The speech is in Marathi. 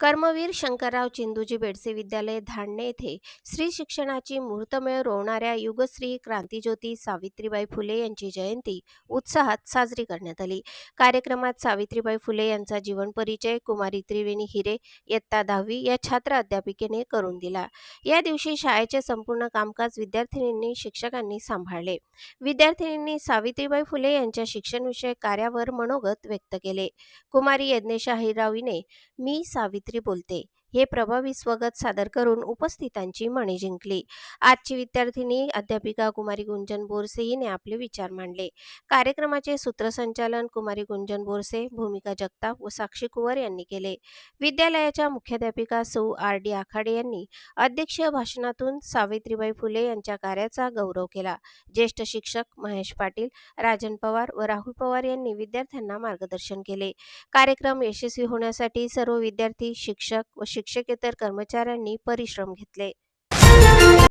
कर्मवीर शंकरराव चिंदूजी बेडसे विद्यालय धाडणे येथे स्त्री शिक्षणाची मुहूर्तमेळ रोवणाऱ्या युगश्री क्रांतीज्योती सावित्रीबाई फुले यांची जयंती उत्साहात साजरी करण्यात आली. कार्यक्रमात सावित्रीबाई फुले यांचा जीवन परिचय कुमारी त्रिवेणी हिरे इयत्ता दहावी या छात्र अध्यापिकेने करून दिला. या दिवशी शाळेचे संपूर्ण कामकाज विद्यार्थिनींनी शिक्षकांनी सांभाळले. विद्यार्थिनींनी सावित्रीबाई फुले यांच्या शिक्षणविषयक कार्यावर मनोगत व्यक्त केले. कुमारी यज्ञेशा हिरावीने मी सावित्री सावित्री बोलते. हे प्रभावी स्वगत सादर करून उपस्थितांची मने जिंकली. आजची विद्यार्थिनी अध्यापिका कुमारी गुंजन बोरसे हिने आपले विचार मांडले. कार्यक्रमाचे सूत्रसंचालन कुमारी गुंजन बोरसे भूमिका जगताप व साक्षी कुवर यांनी केले. विद्यालयाच्या मुख्याध्यापिका सौ आर डी आखाडे यांनी अध्यक्षीय भाषणातून सावित्रीबाई फुले यांच्या कार्याचा गौरव केला. ज्येष्ठ शिक्षक महेश पाटील राजन पवार व राहुल पवार यांनी विद्यार्थ्यांना मार्गदर्शन केले. कार्यक्रम यशस्वी होण्यासाठी सर्व विद्यार्थी शिक्षक व शिक्षकेतर कर्मचाऱ्यांनी परिश्रम घेतले.